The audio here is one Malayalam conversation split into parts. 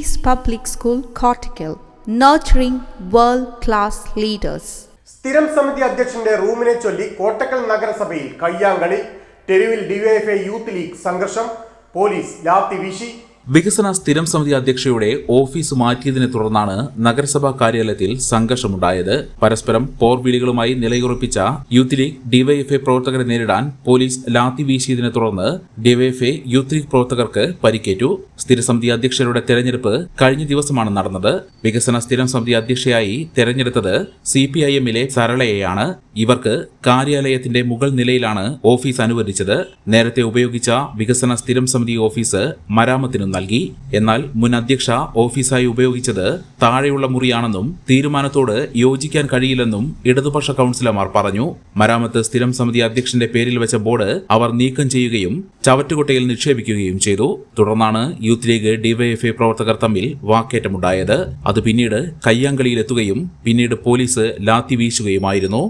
Peace Public School, Cortical, nurturing world class leaders. സ്ഥിരം സമിതി അധ്യക്ഷന്റെ റൂമിനെ ചൊല്ലി കോട്ടക്കൽ നഗരസഭയിൽ കയ്യാങ്കളി തെരുവിൽ ഡിവൈഎഫ്ഐ യൂത്ത് ലീഗ് സംഘർഷം പോലീസ് ലാത്തി വീശി വികസന സ്ഥിരം സമിതി അധ്യക്ഷയുടെ ഓഫീസ് മാറ്റിയതിനെ തുടർന്നാണ് നഗരസഭാ കാര്യാലയത്തിൽ സംഘർഷമുണ്ടായത്. പരസ്പരം പോർവിളികളുമായി നിലയുറപ്പിച്ച യൂത്ത് ലീഗ് ഡിവൈഎഫ്ഐ പ്രവർത്തകരെ നേരിടാൻ പോലീസ് ലാത്തി വീശിയതിനെ തുടർന്ന് ഡിവൈഎഫ്ഐ യൂത്ത് ലീഗ് പ്രവർത്തകർക്ക് പരിക്കേറ്റു. സ്ഥിരസമിതി അധ്യക്ഷരുടെ തെരഞ്ഞെടുപ്പ് കഴിഞ്ഞ ദിവസമാണ് നടന്നത്. വികസന സ്ഥിരം സമിതി അധ്യക്ഷയായി തെരഞ്ഞെടുത്തത് സി പി ഐ എമ്മിലെ സരളയെയാണ്. ഇവർക്ക് കാര്യാലയത്തിന്റെ മുകൾ നിലയിലാണ് ഓഫീസ് അനുവദിച്ചത്. നേരത്തെ ഉപയോഗിച്ച വികസന സ്ഥിരം സമിതി ഓഫീസ് മരാമത്തിനും നൽകി. എന്നാൽ മുൻ അധ്യക്ഷ ഓഫീസായി ഉപയോഗിച്ചത് താഴെയുള്ള മുറിയാണെന്നും തീരുമാനത്തോട് യോജിക്കാൻ കഴിയില്ലെന്നും ഇടതുപക്ഷ കൌൺസിലർമാർ പറഞ്ഞു. മരാമത്ത് സ്ഥിരം സമിതി അധ്യക്ഷന്റെ പേരിൽ വെച്ച ബോർഡ് അവർ നീക്കം ചെയ്യുകയും ചവറ്റുകുട്ടയിൽ നിക്ഷേപിക്കുകയും ചെയ്തു. തുടർന്നാണ് യൂത്ത് ലീഗ് ഡിവൈഎഫ്ഐ പ്രവർത്തകർ തമ്മിൽ വാക്കേറ്റമുണ്ടായത്. അത് പിന്നീട് കയ്യാങ്കളിയിലെത്തുകയും പിന്നീട് പോലീസ് ലാത്തി വീശുകയുമായിരുന്നു.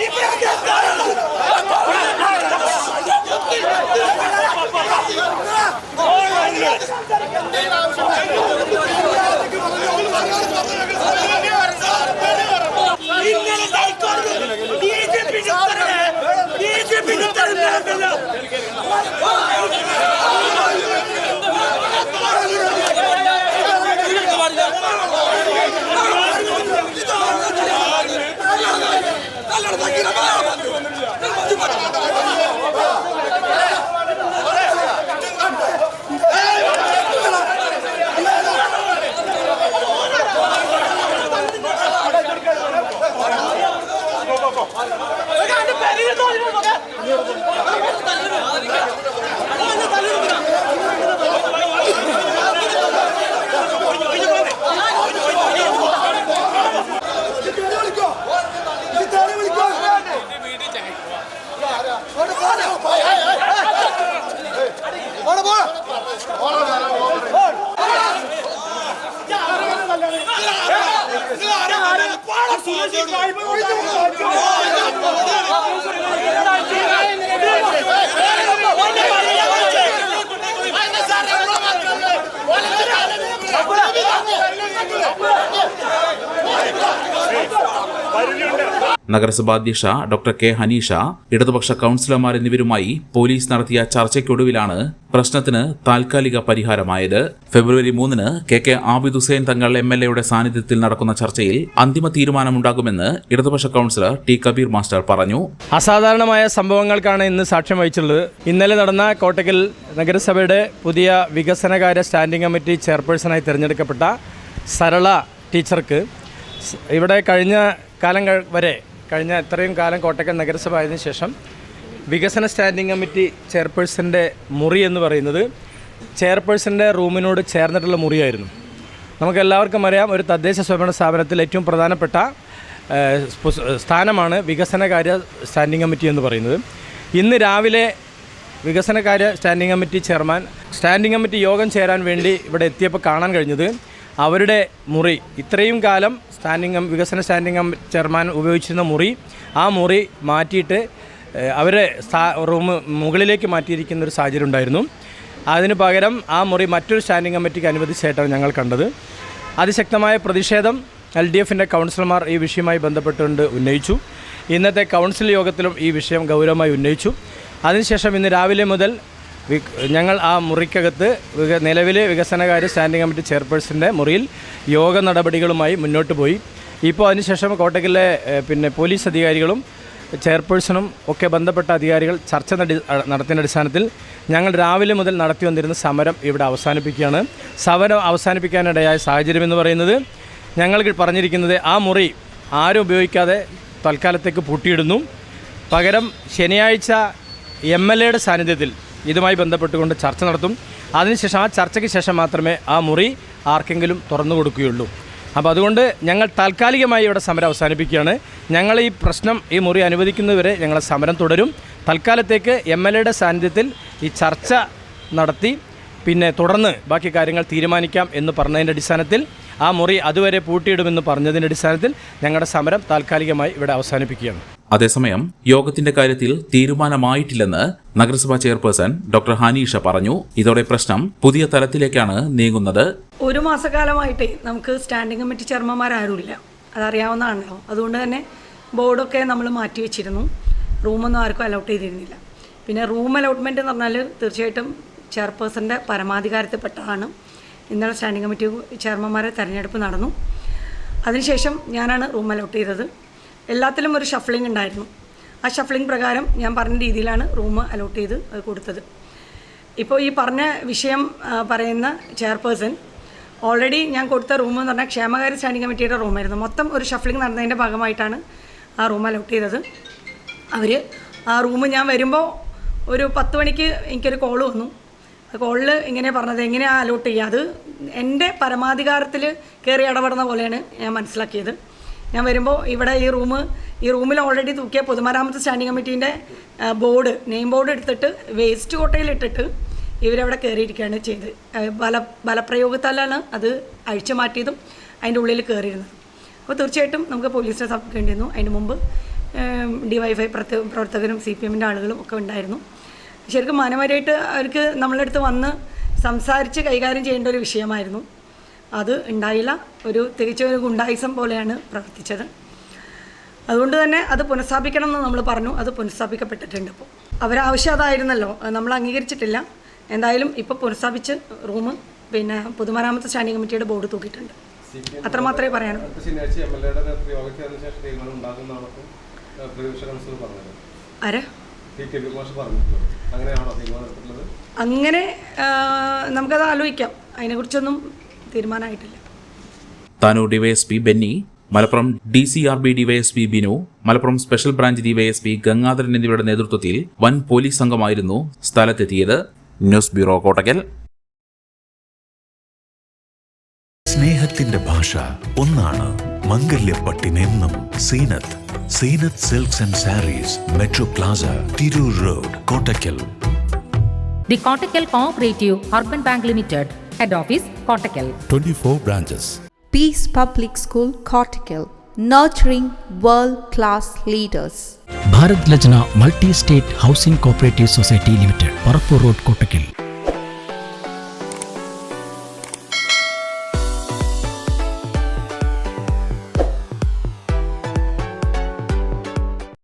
ഇന്നലെ Ich bleibe euch im Kopf! നഗരസഭാ അധ്യക്ഷ ഡോക്ടർ കെ ഹനീഷ ഇടതുപക്ഷ കൌൺസിലർമാർ എന്നിവരുമായി പോലീസ് നടത്തിയ ചർച്ചയ്ക്കൊടുവിലാണ് പ്രശ്നത്തിന് താൽക്കാലിക പരിഹാരമായത്. ഫെബ്രുവരി മൂന്നിന് K K Abid Hussain Thangal M L എയുടെ സാന്നിധ്യത്തിൽ നടക്കുന്ന ചർച്ചയിൽ അന്തിമ തീരുമാനമുണ്ടാകുമെന്ന് ഇടതുപക്ഷ കൌൺസിലർ ടി കബീർ മാസ്റ്റർ പറഞ്ഞു. അസാധാരണമായ സംഭവങ്ങൾക്കാണ് ഇന്ന് സാക്ഷ്യം വഹിച്ചുള്ളത് ഇന്നലെ നടന്ന കോട്ടക്കൽ നഗരസഭയുടെ പുതിയ വികസനകാര്യ സ്റ്റാൻഡിംഗ് കമ്മിറ്റി ചെയർപേഴ്സണായി തിരഞ്ഞെടുക്കപ്പെട്ട സരള ടീച്ചർക്ക് ഇവിടെ കഴിഞ്ഞ കാലം വരെ കഴിഞ്ഞ ഇത്രയും കാലം കോട്ടക്കൽ നഗരസഭ ആയതിനു ശേഷം വികസന സ്റ്റാൻഡിംഗ് കമ്മിറ്റി ചെയർപേഴ്സന്റെ മുറി എന്ന് പറയുന്നത് ചെയർപേഴ്സന്റെ റൂമിനോട് ചേർന്നിട്ടുള്ള മുറിയായിരുന്നു. നമുക്കെല്ലാവർക്കും അറിയാം ഒരു തദ്ദേശ സ്വയംഭരണ സ്ഥാപനത്തിൽ ഏറ്റവും പ്രധാനപ്പെട്ട സ്ഥാനമാണ് വികസനകാര്യ സ്റ്റാൻഡിംഗ് കമ്മിറ്റി എന്ന് പറയുന്നത്. ഇന്ന് രാവിലെ വികസനകാര്യ standing committee chairman standing committee യോഗം ചേരാൻ വേണ്ടി ഇവിടെ എത്തിയപ്പോൾ കാണാൻ കഴിഞ്ഞത് അവരുടെ മുറി. ഇത്രയും കാലം സ്റ്റാൻഡിംഗ് വികസന സ്റ്റാൻഡിംഗ് ചെയർമാൻ ഉപയോഗിച്ചിരുന്ന മുറി ആ മുറി മാറ്റിയിട്ട് അവരെ റൂം മുകളിലേക്ക് മാറ്റിയിരിക്കുന്ന ഒരു സാഹചര്യം ഉണ്ടായിരുന്നു. അതിന് പകരം ആ മുറി മറ്റൊരു സ്റ്റാൻഡിംഗ് കമ്മിറ്റിക്ക് അനുവദിച്ചായിട്ടാണ് ഞങ്ങൾ കണ്ടത്. അതിശക്തമായ പ്രതിഷേധം എൽ ഡി എഫിന്റെ കൗൺസിലർമാർ ഈ വിഷയവുമായി ബന്ധപ്പെട്ടുകൊണ്ട് ഉന്നയിച്ചു. ഇന്നത്തെ കൗൺസിൽ യോഗത്തിലും ഈ വിഷയം ഗൗരവമായി ഉന്നയിച്ചു. അതിനുശേഷം ഇന്ന് രാവിലെ മുതൽ ഞങ്ങൾ ആ മുറിക്കകത്ത് നിലവിലെ വികസനകാര്യ സ്റ്റാൻഡിംഗ് കമ്മിറ്റി ചെയർപേഴ്സന്റെ മുറിയിൽ യോഗ നടപടികളുമായി മുന്നോട്ട് പോയി. ഇപ്പോൾ അതിനുശേഷം കോട്ടക്കിലെ പിന്നെ പോലീസ് അധികാരികളും ചെയർപേഴ്സണും ഒക്കെ ബന്ധപ്പെട്ട അധികാരികൾ ചർച്ച നട- നടത്തിയ അടിസ്ഥാനത്തിൽ ഞങ്ങൾ രാവിലെ മുതൽ നടത്തി വന്നിരുന്ന സമരം ഇവിടെ അവസാനിപ്പിക്കുകയാണ്. സമരം അവസാനിപ്പിക്കാനിടയായ സാഹചര്യം എന്ന് പറയുന്നത് ഞങ്ങൾ പറഞ്ഞിരിക്കുന്നത് ആ മുറി ആരും ഉപയോഗിക്കാതെ തൽക്കാലത്തേക്ക് പൂട്ടിയിടുന്നു. പകരം ശനിയാഴ്ച എം എൽ എയുടെ സാന്നിധ്യത്തിൽ ഇതുമായി ബന്ധപ്പെട്ടുകൊണ്ട് ചർച്ച നടത്തും. അതിനുശേഷം ആ ചർച്ചയ്ക്ക് ശേഷം മാത്രമേ ആ മുറി ആർക്കെങ്കിലും തുറന്നു കൊടുക്കുകയുള്ളൂ. അപ്പോൾ അതുകൊണ്ട് ഞങ്ങൾ താൽക്കാലികമായി ഇവിടെ സമരം അവസാനിപ്പിക്കുകയാണ്. ഞങ്ങൾ ഈ പ്രശ്നം ഈ മുറി അനുവദിക്കുന്നതുവരെ ഞങ്ങളെ സമരം തുടരും. തൽക്കാലത്തേക്ക് എം എൽ എയുടെ സാന്നിധ്യത്തിൽ ഈ ചർച്ച നടത്തി പിന്നെ തുടർന്ന് ബാക്കി കാര്യങ്ങൾ തീരുമാനിക്കാം എന്ന് പറഞ്ഞതിന്റെ അടിസ്ഥാനത്തിൽ ആ മുറി അതുവരെ പൂട്ടിയിടുമെന്ന് പറഞ്ഞതിന്റെ അടിസ്ഥാനത്തിൽ ഞങ്ങളുടെ സമരം താൽക്കാലികമായി ഇവിടെ അവസാനിപ്പിക്കുകയാണ്. അതേസമയം യോഗത്തിന്റെ കാര്യത്തിൽ തീരുമാനമായിട്ടില്ലെന്ന് നഗരസഭാ ചെയർപേഴ്സൺ ഡോക്ടർ ഹാനീഷ പറഞ്ഞു. ഇതോടെ പ്രശ്നം പുതിയ തലത്തിലേക്കാണ് നീങ്ങുന്നത്. ഒരു മാസക്കാലമായിട്ട് നമുക്ക് സ്റ്റാൻഡിംഗ് കമ്മിറ്റി ചെയർമാന്മാരാരുമില്ല അതറിയാവുന്നതാണല്ലോ അതുകൊണ്ട് തന്നെ ബോർഡൊക്കെ നമ്മൾ മാറ്റി വെച്ചിരുന്നു. റൂമൊന്നും ആർക്കും അലോട്ട് ചെയ്തിരുന്നില്ല. പിന്നെ റൂം അലോട്ട്മെന്റ് എന്ന് പറഞ്ഞാൽ തീർച്ചയായിട്ടും ചെയർപേഴ്സന്റെ പരമാധികാരത്തിൽപ്പെട്ടതാണ്. ഇന്നലെ സ്റ്റാൻഡിംഗ് കമ്മിറ്റി ചെയർമാന്മാരെ തെരഞ്ഞെടുപ്പ് നടന്നു. അതിനുശേഷം ഞാനാണ് റൂം അലോട്ട് ചെയ്തത്. എല്ലാത്തിലും ഒരു ഷഫ്ലിംഗ് ഉണ്ടായിരുന്നു. ആ ഷഫ്ലിംഗ് പ്രകാരം ഞാൻ പറഞ്ഞ രീതിയിലാണ് റൂം അലോട്ട് ചെയ്ത് കൊടുത്തത്. ഇപ്പോൾ ഈ പറഞ്ഞ വിഷയം പറയുന്ന ചെയർപേഴ്സൺ ഓൾറെഡി ഞാൻ കൊടുത്ത റൂം എന്ന് പറഞ്ഞാൽ ക്ഷേമകാര്യ സ്റ്റാൻഡിംഗ് കമ്മിറ്റിയുടെ റൂമായിരുന്നു. മൊത്തം ഒരു ഷഫ്ലിംഗ് നടന്നതിന്റെ ഭാഗമായിട്ടാണ് ആ റൂം അലോട്ട് ചെയ്തത്. അവർ ആ റൂം ഞാൻ വരുമ്പോൾ ഒരു പത്ത് മണിക്ക് എനിക്കൊരു കോൾ വന്നു. കോളിൽ ഇങ്ങനെ പറഞ്ഞത് എങ്ങനെയാണ് അലോട്ട് ചെയ്യുക? അത് എന്റെ പരമാധികാരത്തിൽ കയറി ഇടപെടുന്ന പോലെയാണ് ഞാൻ മനസ്സിലാക്കിയത്. ഞാൻ വരുമ്പോൾ ഇവിടെ ഈ റൂം ഈ റൂമിൽ ഓൾറെഡി തൂക്കിയ പൊതുമരാമത്ത് സ്റ്റാൻഡിംഗ് കമ്മിറ്റീന്റെ ബോർഡ് നെയിം ബോർഡ് എടുത്തിട്ട് വേസ്റ്റ് കോട്ടയിലിട്ടിട്ട് ഇവരവിടെ കയറിയിരിക്കുകയാണ് ചെയ്ത്. ബല ബലപ്രയോഗത്താലാണ് അത് അഴിച്ചു മാറ്റിയതും അതിന്റെ ഉള്ളിൽ കയറിയിരുന്നത് അപ്പോൾ തീർച്ചയായിട്ടും നമുക്ക് പോലീസിനെ സമർപ്പിക്കേണ്ടിയിരുന്നു അതിന് മുമ്പ് ഡിവൈഫൈ പ്രവർത്തകരും സി പി എമ്മിന്റെ ആളുകളും ഒക്കെ ഉണ്ടായിരുന്നു. ശരിക്കും മാനവരായിട്ട് അവർക്ക് നമ്മളുടെ അടുത്ത് വന്ന് സംസാരിച്ച് കൈകാര്യം ചെയ്യേണ്ട ഒരു വിഷയമായിരുന്നു. അത് ഉണ്ടായില്ല. ഒരു തികച്ച ഒരു ഗുണ്ടായിസം പോലെയാണ് പ്രവർത്തിച്ചത്. അതുകൊണ്ട് തന്നെ അത് പുനഃസ്ഥാപിക്കണം എന്ന് നമ്മൾ പറഞ്ഞു. അത് പുനഃസ്ഥാപിക്കപ്പെട്ടിട്ടുണ്ട് ഇപ്പോൾ അവരാവശ്യം അതായിരുന്നല്ലോ. നമ്മൾ അംഗീകരിച്ചിട്ടില്ല. എന്തായാലും ഇപ്പോൾ പുനഃസ്ഥാപിച്ച് റൂം പിന്നെ പൊതുമരാമത്ത് സ്റ്റാൻഡിംഗ് കമ്മിറ്റിയുടെ ബോർഡ് തൂക്കിയിട്ടുണ്ട്. അത്രമാത്രമേ പറയാനുള്ളൂ. ആരാ? അങ്ങനെ നമുക്കത് ആലോചിക്കാം. അതിനെക്കുറിച്ചൊന്നും തീരുമാനമായിട്ടില്ല. Tanur DYSP Benny Malappuram D C R B DYSP Binu Malappuram special branch DYSP Gangadharan എന്നിവരുടെ നേതൃത്വത്തിൽ വൻ പോലീസ് സംഘമായിരുന്നു സ്ഥലത്തെത്തിയത്. News bureau Kottakkal. സ്നേഹത്തിന്റെ ഭാഷ ഒന്നാണ് മംഗല്യപ്പട്ടിനെന്നും Zeenath Zeenath silks and sarees metro plaza Tirur road Kottakkal The Kottakkal Cooperative Urban Bank Limited, Head Office, Kottakkal. 24 branches. Peace Public School, Cortical, nurturing world class leaders. Bharat Lajna multi state housing cooperative society limited Parappur road Kottakkal